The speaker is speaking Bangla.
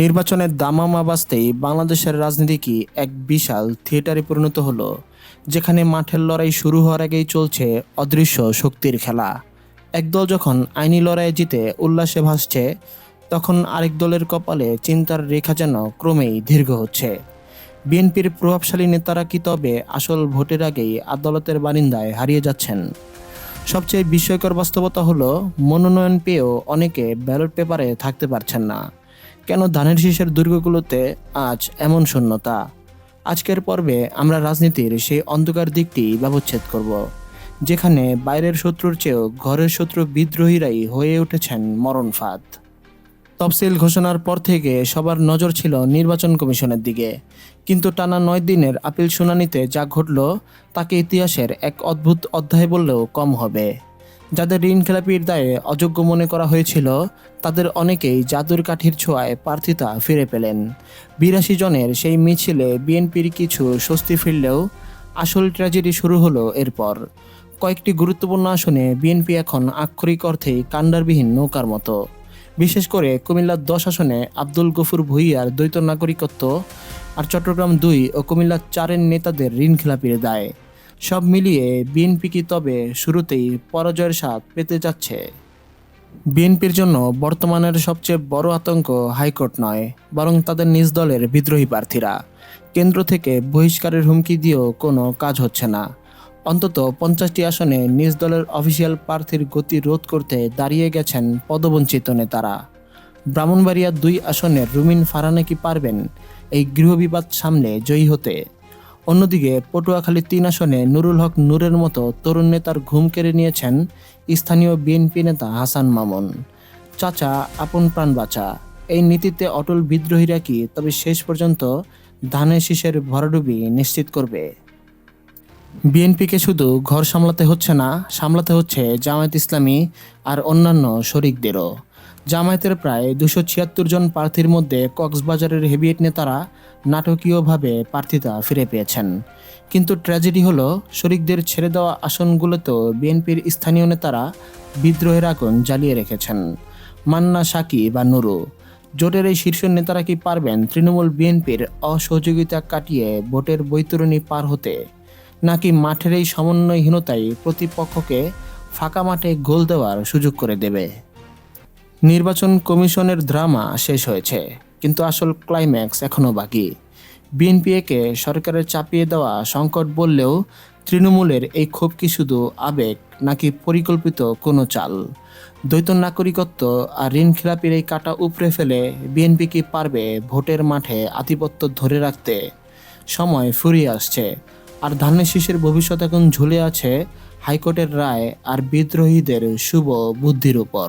নির্বাচনের দামামা বাজতেই বাংলাদেশের রাজনীতি কি এক বিশাল থিয়েটারে পরিণত হলো, যেখানে মাঠের লড়াই শুরু হওয়ার আগেই চলছে অদৃশ্য শক্তির খেলা। একদল যখন আইনি লড়াইয়ে জিতে উল্লাসে ভাসছে, তখন আরেক দলের কপালে চিন্তার রেখা যেন ক্রমেই দীর্ঘ হচ্ছে। বিএনপির প্রভাবশালী নেতারা কি তবে আসল ভোটের আগেই আদালতের বারিন্দায় হারিয়ে যাচ্ছেন? সবচেয়ে বিস্ময়কর বাস্তবতা হলো, মনোনয়ন পেয়েও অনেকে ব্যালট পেপারে থাকতে পারছেন না। কেন ধানের শীষের দুর্গগুলোতে আজ এমন শূন্যতা? আজকের পর্বে আমরা রাজনীতির সেই অন্ধকার দিকটি ব্যবচ্ছেদ করব, যেখানে বাইরের শত্রুর চেয়েও ঘরের শত্রু বিদ্রোহীরাই হয়ে উঠেছেন মরণ ফাঁদ। তফসিল ঘোষণার পর থেকে সবার নজর ছিল নির্বাচন কমিশনের দিকে, কিন্তু টানা নয় দিনের আপিল শুনানিতে যা ঘটল তাকে ইতিহাসের এক অদ্ভুত অধ্যায় বললেও কম হবে। যাদের ঋণ খেলাপির দায়ে অযোগ্য মনে করা হয়েছিল, তাদের অনেকেই জাদুর কাঠির ছোঁয়ায় প্রার্থিতা ফিরে পেলেন। বিরাশি জনের সেই মিছিলে বিএনপির কিছু স্বস্তি ফিরলেও আসল ট্র্যাজেডি শুরু হলো এরপর। কয়েকটি গুরুত্বপূর্ণ আসনে বিএনপি এখন আক্ষরিক অর্থেই কাণ্ডারবিহীন নৌকার মতো। বিশেষ করে কুমিল্লার দশ আসনে আব্দুল গফুর ভুইয়ার দ্বৈত নাগরিকত্ব আর চট্টগ্রাম দুই ও কুমিল্লার চারের নেতাদের ঋণ খেলাপির দায়। সব মিলিয়ে বিএনপি কি তবে শুরুতেই পরাজয়ের স্বাদ পেতে যাচ্ছে? বিএনপির জন্য বর্তমানের সবচেয়ে বড় আতঙ্ক হাইকোর্ট নয়, বরং তাদের নিজ দলের বিদ্রোহী প্রার্থীরা। কেন্দ্র থেকে বহিষ্কারের হুমকি দিয়েও কোনো কাজ হচ্ছে না। অন্তত পঞ্চাশটি আসনে নিজ দলের অফিসিয়াল প্রার্থীর গতি রোধ করতে দাঁড়িয়ে গেছেন পদবঞ্চিত নেতারা। ব্রাহ্মণবাড়িয়া দুই আসনের রুমিন ফারানে কি পারবেন? এই গৃহবিবাদ সামনে জয়ী হতে অন্যদিকে, পটুয়াখালী তিন আসনে নুরুল হক নূরের মতো তরুণ নেতার ঘুম কেড়ে নিয়েছেন স্থানীয় বিএনপি নেতা হাসান মামুন। চাচা, আপন প্রাণ বাঁচা। এই নীতিতে অটল বিদ্রোহীরা কি তবে শেষ পর্যন্ত ধানের শীষের ভরাডুবি নিশ্চিত করবে? বিএনপিকে শুধু ঘর সামলাতে হচ্ছে না, সামলাতে হচ্ছে জামায়াত ইসলামী আর অন্যান্য শরিকদেরও। জামায়াতের প্রায় দুশো ছিয়াত্তর জন প্রার্থীর মধ্যে কক্সবাজারের হেভিয়েট নেতারা নাটকীয়ভাবে প্রার্থিতা ফিরে পেয়েছেন। কিন্তু ট্র্যাজেডি হলো, শরিকদের ছেড়ে দেওয়া আসনগুলোতেও বিএনপির স্থানীয় নেতারা বিদ্রোহের আগুন জ্বালিয়ে রেখেছেন। মান্না, সাকি বা নুরু, জোটের এই শীর্ষ নেতারা কি পারবেন তৃণমূল বিএনপির অসহযোগিতা কাটিয়ে ভোটের বৈতরণী পার হতে? নাকি মাঠের এই সমন্বয়হীনতাই প্রতিপক্ষকে ফাঁকা মাঠে গোল দেওয়ার সুযোগ করে দেবে। নির্বাচন কমিশনের ড্রামা শেষ হয়েছে, কিন্তু আসল ক্লাইম্যাক্স এখনও বাকি। বিএনপিএকে সরকারের চাপিয়ে দেওয়া সংকট বললেও তৃণমূলের এই ক্ষোভ কি শুধু আবেগ নাকি পরিকল্পিত কোনো চাল? দ্বৈত নাগরিকত্ব আর ঋণ খেলাপির এই কাটা উপড়ে ফেলে বিএনপি কি পারবে ভোটের মাঠে আধিপত্য ধরে রাখতে? সময় ফুরিয়ে আসছে আর ধানের শীষের ভবিষ্যৎ এখন ঝুলে আছে হাইকোর্টের রায় আর বিদ্রোহীদের শুভ বুদ্ধির উপর।